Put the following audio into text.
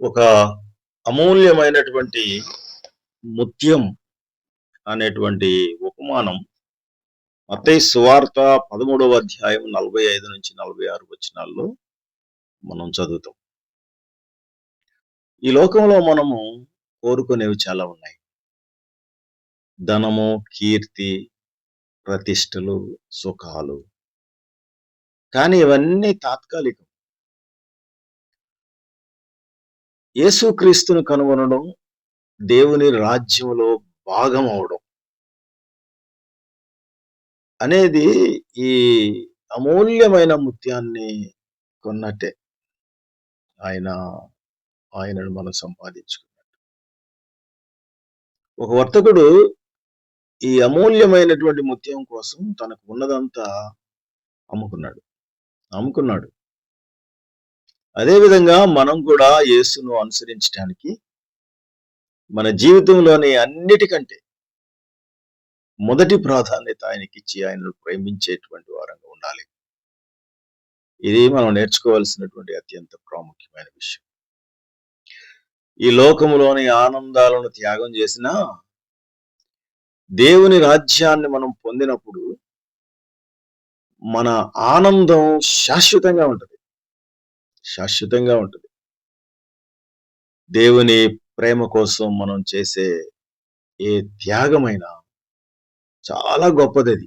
ఒక అమూల్యమైనటువంటి ముత్యం అనేటువంటి ఉపమానం మత్తయి సువార్త పదమూడవ అధ్యాయం నలభై ఐదు నుంచి నలభై ఆరు వచనాల్లో మనం చదువుతాం. ఈ లోకంలో మనము కోరుకునేవి చాలా ఉన్నాయి. ధనము కీర్తి ప్రతిష్టలు సుఖాలు. కానీ ఇవన్నీ తాత్కాలికం. యేసుక్రీస్తును కనుగొనడం దేవుని రాజ్యంలో భాగం అవడం అనేది ఈ అమూల్యమైన ముత్యాన్ని కొన్నట్టే ఆయన ఆయనను మనం సంపాదించుకున్నట్టు. ఒక వర్తకుడు ఈ అమూల్యమైనటువంటి ముత్యం కోసం తనకు ఉన్నదంతా అమ్ముకున్నాడు. అమ్ముకున్నాడు. అదేవిధంగా మనం కూడా యేసును అనుసరించడానికి మన జీవితంలోని అన్నిటికంటే మొదటి ప్రాధాన్యత ఆయనకిచ్చి ఆయనను ప్రేమించేటువంటి వారంగా ఉండాలి. ఇది మనం నేర్చుకోవాల్సినటువంటి అత్యంత ప్రాముఖ్యమైన విషయం. ఈ లోకములోని ఆనందాలను త్యాగం చేసినా దేవుని రాజ్యాన్ని మనం పొందినప్పుడు మన ఆనందం శాశ్వతంగా ఉంటుంది. శాశ్వతంగా ఉంటుంది. దేవుని ప్రేమ కోసం మనం చేసే ఏ త్యాగమైనా చాలా గొప్పది అది